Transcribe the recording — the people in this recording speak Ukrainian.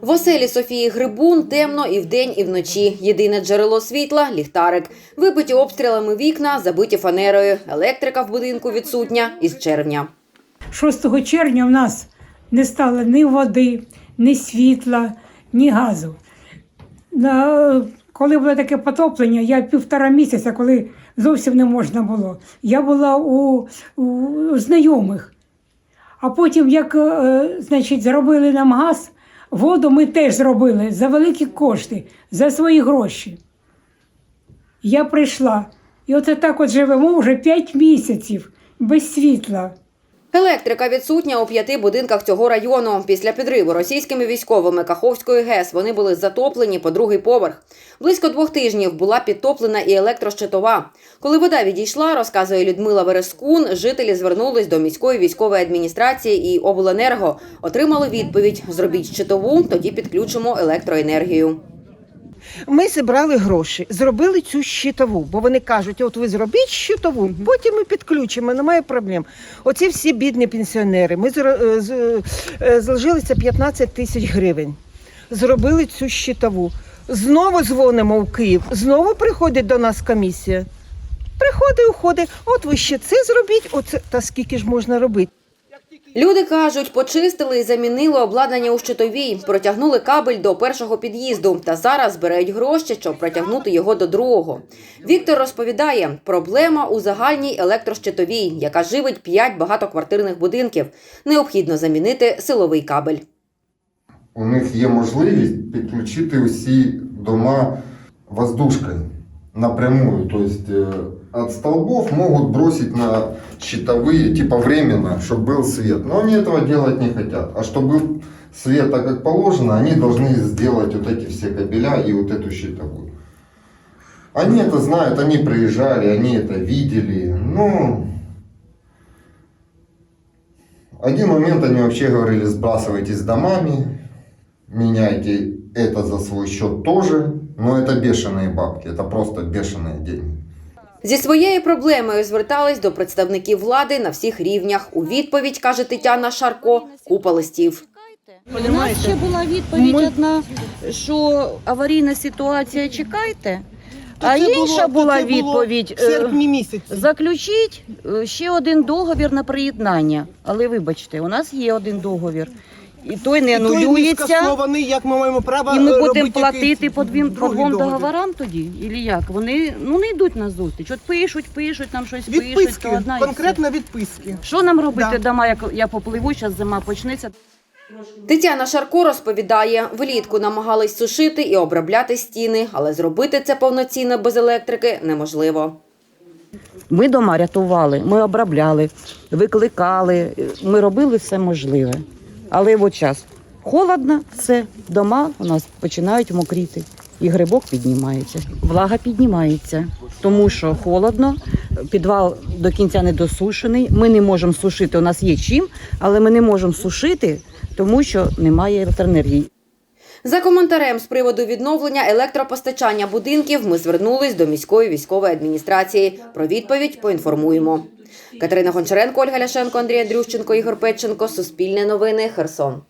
В оселі Софії Грибун темно і вдень, і вночі. Єдине джерело світла ліхтарик. Вибиті обстрілами вікна, забиті фанерою. Електрика в будинку відсутня із червня. 6 червня в нас не стало ні води, ні світла, ні газу. Коли було таке потоплення, я півтора місяця, коли зовсім не можна було, я була у, у, у знайомих. А потім, як е, значить, зробили нам газ, воду ми теж зробили за великі кошти, за свої гроші. Я прийшла. І оце так от живемо вже 5 місяців без світла. Електрика відсутня у п'яти будинках цього району. Після підриву російськими військовими Каховської ГЕС вони були затоплені по другий поверх. Близько двох тижнів була підтоплена і електрощитова. Коли вода відійшла, розказує Людмила Верескун, жителі звернулись до міської військової адміністрації і обленерго. Отримали відповідь: зробіть щитову, тоді підключимо електроенергію. Ми зібрали гроші, зробили цю щитову, бо вони кажуть, от ви зробіть щитову, потім ми підключимо, немає проблем. Оці всі бідні пенсіонери. Ми е, е, зложилися 15 тисяч гривень. Зробили цю щитову. Знову дзвонимо в Київ, знову приходить до нас комісія. Приходить, уходить, от ви ще це зробіть, оце та скільки ж можна робити. Люди кажуть, почистили і замінили обладнання у щитовій, протягнули кабель до першого під'їзду та зараз збирають гроші, щоб протягнути його до другого. Віктор розповідає, проблема у загальній електрощитовій, яка живить п'ять багатоквартирних будинків. Необхідно замінити силовий кабель. у них є можливість підключити усі дома воздушкою напрямую. То есть э, от столбов могут бросить на щитовые, типа временно, чтобы был свет. Но они этого делать не хотят. А чтобы свет так, как положено, они должны сделать вот эти все кабеля и вот эту щитовую. Они это знают, они приезжали, они это видели. Ну, один момент они вообще говорили, сбрасывайтесь домами, меняйте это за свой счет тоже, но это бешеные бабки, это просто бешеные деньги. Зі своєю проблемою звертались до представників влади на всіх рівнях. У відповідь каже Тетяна Шарко, купа листів. У нас ще була відповідь Ми- одна, що аварійна ситуація, чекайте. А інша було- була відповідь. місяці. е, Заключіть е, ще один договір на приєднання. Але вибачте, у нас є один договір. І той не І той не анулюється. скасований, як ми маємо право І ми будемо платити по двом договір. договорам тоді? Ілі як? Вони ну не йдуть на зустріч. От пишуть, пишуть, нам щось пишуть, Відписки, то одна і все. конкретно відписки. Що нам робити Да. дома, як я попливу, зараз зима почнеться. Тетяна Шарко розповідає, влітку намагались сушити і обробляти стіни, але зробити це повноцінно без електрики неможливо. Ми дома рятували, ми обробляли, викликали, ми робили все можливе. Але от час холодно, все, дома у нас починають мокріти. І грибок піднімається, влага піднімається, тому що холодно, підвал до кінця не досушений. Ми не можемо сушити. У нас є чим, але ми не можемо сушити, тому що немає електроенергії. За коментарем з приводу відновлення електропостачання будинків ми звернулись до міської військової адміністрації. Про відповідь поінформуємо. Катерина Гончаренко, Ольга Ляшенко, Андрій Андрющенко, Ігор Петченко. Суспільне новини. Херсон.